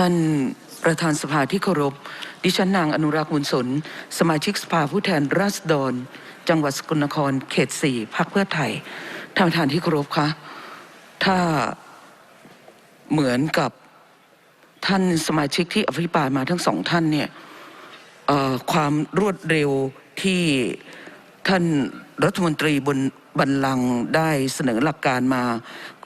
ท่านประธานสภาที่เคารพ ดิฉันนางอนุรักษ์บุญสน สมาชิกสภาผู้แทนราษฎร จังหวัดสกลนคร เขตสี่พรรคเพื่อไทย ท่านประธานที่เคารพคะ ถ้าเหมือนกับท่านสมาชิกที่อภิปรายมาทั้งสองท่านเนี่ยความรวดเร็วที่ท่านรัฐมนตรีบนบัลลังก์ได้เสนอหลักการมา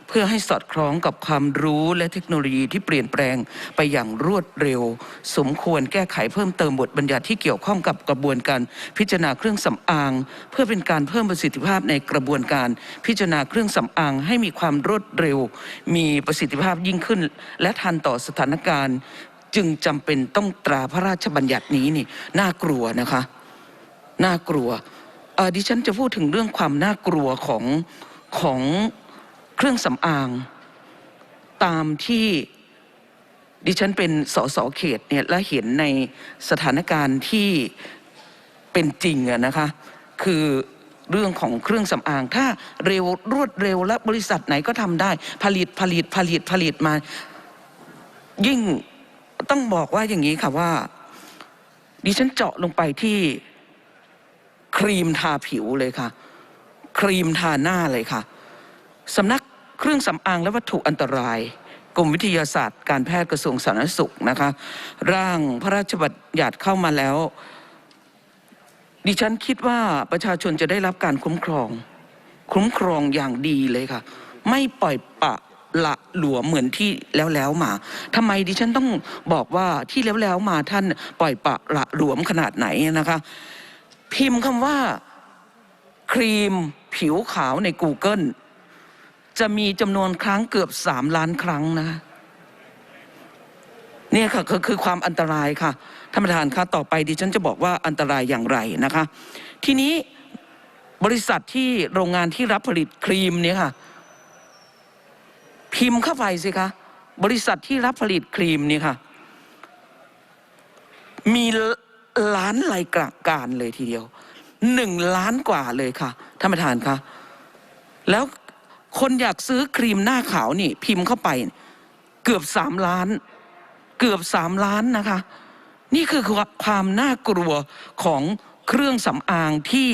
เพื่อให้สอดคล้องกับความรู้และเทคโนโลยีที่เปลี่ยนแปลงไปอย่างรวดเร็ว สมควรแก้ไขเพิ่มเติมบทบัญญัติที่เกี่ยวข้องกับกระบวนการพิจารณาเครื่องสำอาง เพื่อเป็นการเพิ่มประสิทธิภาพในกระบวนการพิจารณาเครื่องสำอาง ให้มีความรวดเร็ว มีประสิทธิภาพยิ่งขึ้น และทันต่อสถานการณ์ จึงจำเป็นต้องตราพระราชบัญญัตินี้นี่น่ากลัวนะคะน่ากลัวดิฉันจะพูดถึงเรื่องความน่ากลัวของของ เครื่องสำอาง ตามที่ดิฉันเป็นสสเขตเนี่ยและเห็นในสถานการณ์ที่เป็นจริงอะนะคะ คือเรื่องของเครื่องสำอาง ถ้าเร็วรวดเร็วและบริษัทไหนก็ทำได้ ผลิตผลิตผลิตผลิตมา ยิ่งต้องบอกว่าอย่างนี้ค่ะว่า ดิฉันเจาะลงไปที่ครีมทาผิวเลยค่ะ ครีมทาหน้าเลยค่ะ สำนักเครื่องสำอางและวัตถุอันตรายกรมวิทยาศาสตร์การแพทย์กระทรวงสาธารณสุขนะคะร่างพระราชบัญญัติเข้ามาแล้ว ดิฉันคิดว่าประชาชนจะได้รับการคุ้มครอง คุ้มครองอย่างดีเลยค่ะ ไม่ปล่อยปะละหลวมเหมือนที่แล้วแล้วมาทำไมดิฉันต้องบอกว่าที่แล้วแล้วมาท่านปล่อยปะละหลวมขนาดไหนนะคะ พิมพ์คำว่า ครีมผิวขาวใน Google จะมีจำนวนครั้งเกือบสามล้านครั้งนะเนี่ยค่ะก็คือความอันตรายค่ะท่านประธานคะต่อไปดิฉันจะบอกว่าอันตรายอย่างไรนะคะ ทีนี้บริษัทที่โรงงานที่รับผลิตครีมเนี่ยค่ะ พิมพ์เข้าไปสิคะบริษัทที่รับผลิตครีมเนี่ยค่ะ มีล้านรายการเลยทีเดียวหนึ่งล้านกว่าเลยค่ะท่านประธานคะแล้ว คนอยากซื้อครีมหน้าขาวนี่ พิมพ์เข้าไป เกือบสามล้าน เกือบสามล้านนะคะ นี่คือความน่ากลัวของเครื่องสำอางที่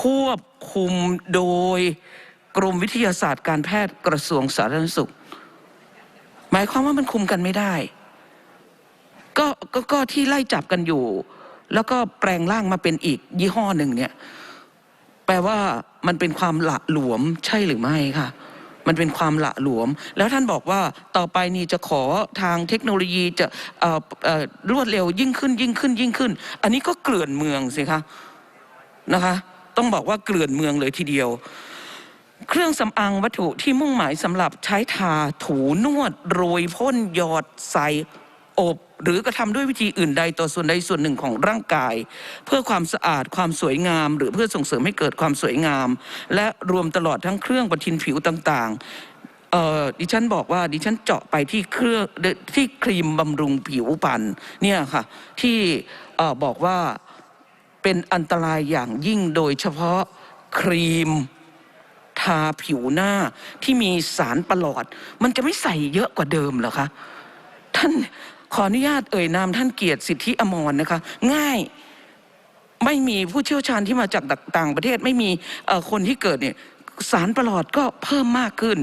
ควบคุมโดยกรมวิทยาศาสตร์การแพทย์กระทรวงสาธารณสุข หมายความว่ามันคุมกันไม่ได้ก็ก็ก็ที่ไล่จับกันอยู่ แล้วก็แปลงร่างมาเป็นอีกยี่ห้อหนึ่งเนี่ย แปลว่ามันเป็นความหละหลวมใช่หรือไม่ค่ะ มันเป็นความหละหลวม แล้วท่านบอกว่าต่อไปนี่จะขอทางเทคโนโลยีจะรวดเร็วยิ่งขึ้นยิ่งขึ้นยิ่งขึ้น อันนี้ก็เกลื่อนเมืองสิคะนะคะ ต้องบอกว่าเกลื่อนเมืองเลยทีเดียว เครื่องสำอางวัตถุที่มุ่งหมายสำหรับใช้ทาถูนวดโรยพ่นหยอดใส่ อบหรือกระทำด้วยวิธีอื่นใดต่อส่วนใดส่วนหนึ่งของร่างกาย เพื่อความสะอาดความสวยงาม หรือเพื่อส่งเสริมให้เกิดความสวยงาม และรวมตลอดทั้งเครื่องประทินผิวต่างๆเอ่อดิฉันบอกว่าดิฉันเจาะไปที่เครื่องที่ครีมบำรุงผิวพรรณเนี่ยค่ะที่เอ่อบอกว่าเป็นอันตรายอย่างยิ่งโดยเฉพาะครีมทาผิวหน้าที่มีสารประหลอด มันจะไม่ใส่เยอะกว่าเดิมเหรอคะท่าน ขออนุญาตเอ่ยนามท่านเกียรติสิทธิอมรนะคะ ง่ายไม่มีผู้เชี่ยวชาญที่มาจากต่างประเทศไม่มีคนที่เกิดเนี่ยสารประหลอดก็เพิ่มมากขึ้น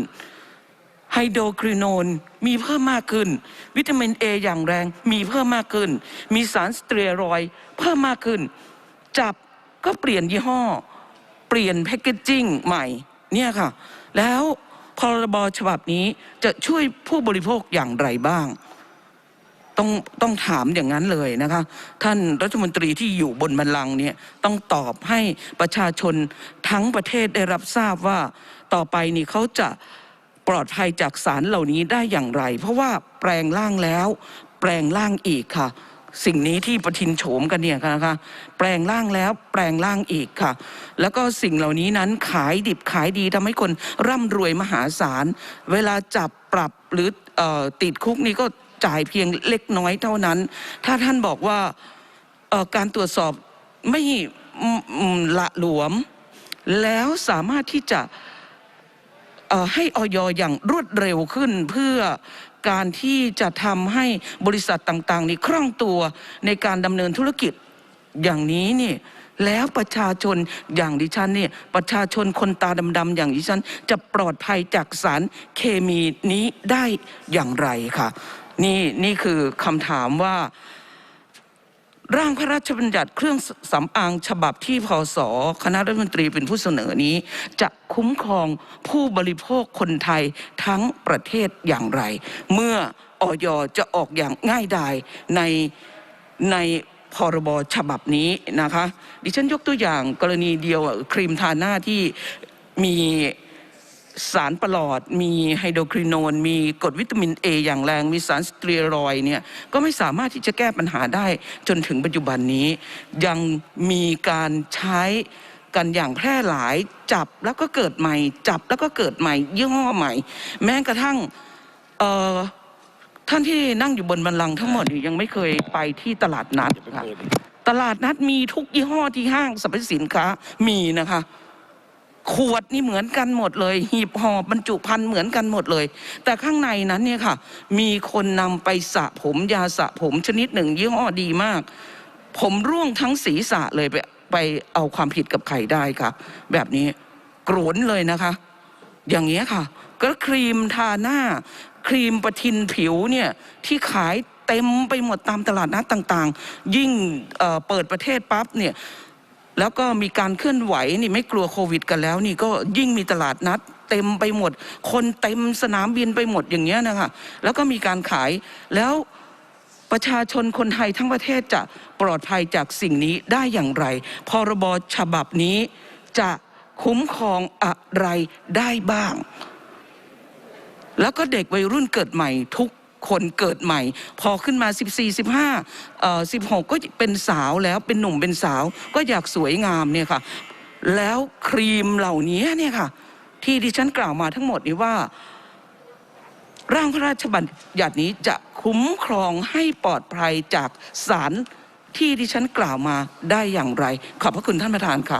ไฮโดรคริโนนมีเพิ่มมากขึ้น วิตามินเออย่างแรงมีเพิ่มมากขึ้น มีสารสเตียรอยเพิ่มมากขึ้น จับก็เปลี่ยนยี่ห้อ เปลี่ยนแพคเกจจิ้งใหม่เนี่ยค่ะ แล้วพรบฉบับนี้จะช่วยผู้บริโภคอย่างไรบ้าง ต้องต้องถามอย่างนั้นเลยนะคะ ท่านรัฐมนตรีที่อยู่บนบัลลังก์เนี่ยต้องตอบให้ประชาชนทั้งประเทศได้รับทราบว่าต่อไปนี่เขาจะปลอดภัยจากสารเหล่านี้ได้อย่างไร เพราะว่าแปลงร่างแล้ว แปลงร่างอีกค่ะ สิ่งนี้ที่ประทินโฉมกันเนี่ยนะคะ แปลงร่างแล้วแปลงร่างอีกค่ะ แล้วก็สิ่งเหล่านี้นั้นขายดิบขายดีทำให้คนร่ำรวยมหาศาล เวลาจับปรับหรือออติดคุกนี่ก็ จ่ายเพียงเล็กน้อยเท่านั้น ถ้าท่านบอกว่าการตรวจสอบไม่ละหลวม แล้วสามารถที่จะให้ออยอย่างรวดเร็วขึ้นเพื่อการที่จะทำให้บริษัทต่างๆนี่คล่องตัวในการดำเนินธุรกิจอย่างนี้นี่แล้วประชาชนอย่างดิฉันเนี่ยประชาชนคนตาดำๆอย่างดิฉัน จะปลอดภัยจากสารเคมีนี้ได้อย่างไรค่ะ นี่นี่คือคำถามว่า ร่างพระราชบัญญัติเครื่องสำอางฉบับที่พศคณะรัฐมนตรีเป็นผู้เสนอนี้ จะคุ้มครองผู้บริโภคคนไทยทั้งประเทศอย่างไร เมื่อออยจะออกอย่างง่ายดายในในพรบฉบับนี้นะคะ ดิฉันยกตัวอย่างกรณีเดียวครีมทาหน้าที่มี สารประหลอด มีไฮโดรคริโนน มีกรดวิตามินเออย่างแรง มีสารสเตียรอยด์เนี่ยก็ไม่สามารถที่จะแก้ปัญหาได้จนถึงปัจจุบันนี้ ยังมีการใช้กันอย่างแพร่หลายจับแล้วก็เกิดใหม่ จับแล้วก็เกิดใหม่ ยี่ห้อใหม่ แม้กระทั่งเอ่อท่านที่นั่งอยู่บนบันลังก์ทั้งหมดนี่ยังไม่เคยไปที่ตลาดนัดค่ะตลาดนัดมีทุกยี่ห้อที่ห้างสรรพสินค้ามีนะคะ ขวดนี่เหมือนกันหมดเลย หีบห่อบรรจุภัณฑ์เหมือนกันหมดเลย แต่ข้างในนั้นเนี่ยค่ะ มีคนนำไปสระผมยาสระผมชนิดหนึ่งยี่ห้อดีมาก ผมร่วงทั้งศีรษะเลยไปไปเอาความผิดกับใครได้ค่ะ แบบนี้โกรนเลยนะคะ อย่างเงี้ยค่ะ ก็ครีมทาหน้า ครีมประทินผิวเนี่ยที่ขายเต็มไปหมดตามตลาดนัดต่าง ๆ ยิ่งเเปิดประเทศปั๊บเนี่ย แล้วก็มีการเคลื่อนไหวนี่ไม่กลัวโควิดกันแล้วนี่ก็ยิ่งมีตลาดนัดเต็มไปหมด คนเต็มสนามบินไปหมดอย่างเงี้ยนะคะแล้วก็มีการขายแล้วประชาชนคนไทยทั้งประเทศจะปลอดภัยจากสิ่งนี้ได้อย่างไร พรบฉบับนี้จะคุ้มครองอะไรได้บ้าง แล้วก็เด็กวัยรุ่นเกิดใหม่ทุก คนเกิดใหม่ พอขึ้นมา 14 15เอ่อ16 ก็เป็นสาวแล้วเป็นหนุ่มเป็นสาว ก็อยากสวยงามเนี่ยค่ะ แล้วครีมเหล่านี้เนี่ยค่ะ ที่ดิฉันกล่าวมาทั้งหมดนี้ว่า ร่างพระราชบัญญัตินี้จะคุ้มครองให้ปลอดภัยจากสารที่ดิฉันกล่าวมาได้อย่างไร ขอบพระคุณท่านประธานค่ะ